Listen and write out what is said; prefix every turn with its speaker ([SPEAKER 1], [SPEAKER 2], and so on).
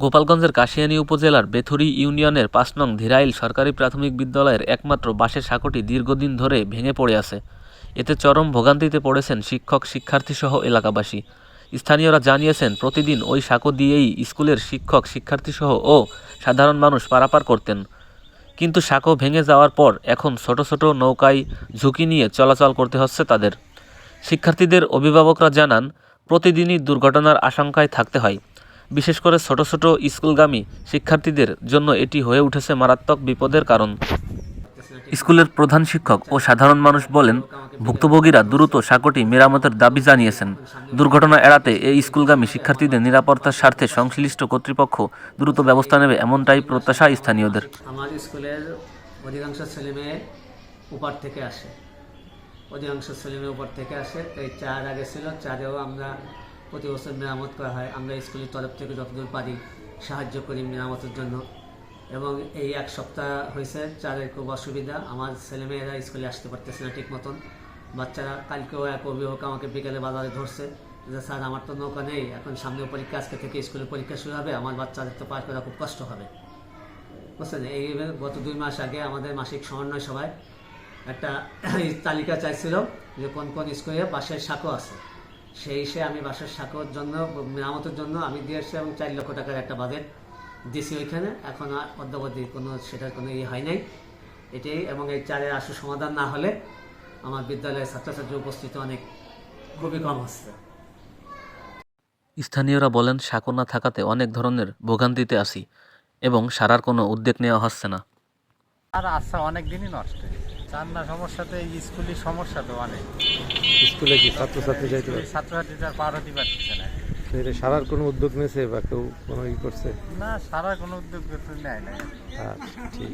[SPEAKER 1] গোপালগঞ্জের কাশিয়ানী উপজেলার বেথুরি ইউনিয়নের পাঁচ নং ধীরাইল সরকারি প্রাথমিক বিদ্যালয়ের একমাত্র বাঁশের সাঁকোটি দীর্ঘদিন ধরে ভেঙে পড়ে আছে। এতে চরম ভোগান্তিতে পড়েছেন শিক্ষক, শিক্ষার্থীসহ এলাকাবাসী। স্থানীয়রা জানিয়েছেন, প্রতিদিন ওই সাঁকো দিয়েই স্কুলের শিক্ষক, শিক্ষার্থীসহ ও সাধারণ মানুষ পারাপার করতেন। কিন্তু সাঁকো ভেঙে যাওয়ার পর এখন ছোট ছোট নৌকায় ঝুঁকি নিয়ে চলাচল করতে হচ্ছে তাদের। শিক্ষার্থীদের অভিভাবকরা জানান, প্রতিদিনই দুর্ঘটনার আশঙ্কায় থাকতে হয়। বিশেষ করে ছোট ছোট স্কুলগামী শিক্ষার্থীদের জন্য এটি হয়ে উঠেছে মারাত্মক বিপদের কারণ। স্কুলের প্রধান শিক্ষক ও সাধারণ মানুষ বলেন, ভুক্তভোগীরা দ্রুত সাঁকোটি মেরামতের দাবি জানিয়েছেন। দুর্ঘটনা এড়াতে এই স্কুলগামী শিক্ষার্থীদের নিরাপত্তার স্বার্থে সংশ্লিষ্ট কর্তৃপক্ষ দ্রুত ব্যবস্থা নেবে এমনটাই প্রত্যাশা স্থানীয়দের।
[SPEAKER 2] স্কুলের অধিকাংশ ছেলেমেয়ে উপার থেকে আসে। অধিকাংশ ছেলেমেয়ে উপর থেকে আসে। চার আগে ছিল, চারেও আমরা প্রতি বছর মেরামত করা হয়। আমরা স্কুলের তরফ থেকে যতদূর পারি সাহায্য করি মেরামতের জন্য। এবং এই এক সপ্তাহ হয়েছে চারের খুব অসুবিধা, আমার ছেলেমেয়েরা স্কুলে আসতে পারতেছে না ঠিক মতন। বাচ্চারা কালকেও এক অভিভাবক আমাকে বিকেলে বাজারে ধরছে যে, স্যার, আমার তো নৌকা নেই, এখন সামনে পরীক্ষা, আজকে থেকে স্কুলে পরীক্ষা শুরু হবে, আমার বাচ্চাদের তো পার করা খুব কষ্ট হবে। বুঝছেন? এই গত দুই মাস আগে আমাদের মাসিক সমন্বয় সভায় একটা তালিকা চাইছিল যে, কোন কোন স্কুলে বাসের শাকো আছে। সেই হিসেবে আমি বাসের শাকোর জন্য মেরামতের জন্য আমি দিয়েছি এবং চার লক্ষ টাকার একটা বাজেট দিছি ওইখানে। এখন আর অদ্যাবধি কোনো সেটার কোনো ইয়ে হয় নাই। এটাই এবং এই চারের আশু সমাধান না হলে আমার বিদ্যালয়ের ছাত্রছাত্রী উপস্থিতি অনেক খুবই কম হচ্ছে।
[SPEAKER 1] স্থানীয়রা বলেন সাঁকো না থাকাতে অনেক ধরনের ভোগান্তিতে আসি এবং সারার কোনো উদ্যোগ নেওয়া হচ্ছে না।
[SPEAKER 3] আর আচ্ছা অনেক দিনই নষ্ট। হয়েছে রান্না সমস্যা তো এই স্কুলের সমস্যা তো অনেক।
[SPEAKER 4] স্কুলে কি ছাত্রছাত্রী যাইতে পারে?
[SPEAKER 3] ছাত্রছাত্রীরা পার হতে পারছে না।
[SPEAKER 4] এটা সারার কোনো উদ্যোগ নিয়েছে বা কেউ কোনো ই করছে?
[SPEAKER 3] না সারা কোনো উদ্যোগ নেয় না
[SPEAKER 4] আচ্ছা ঠিক।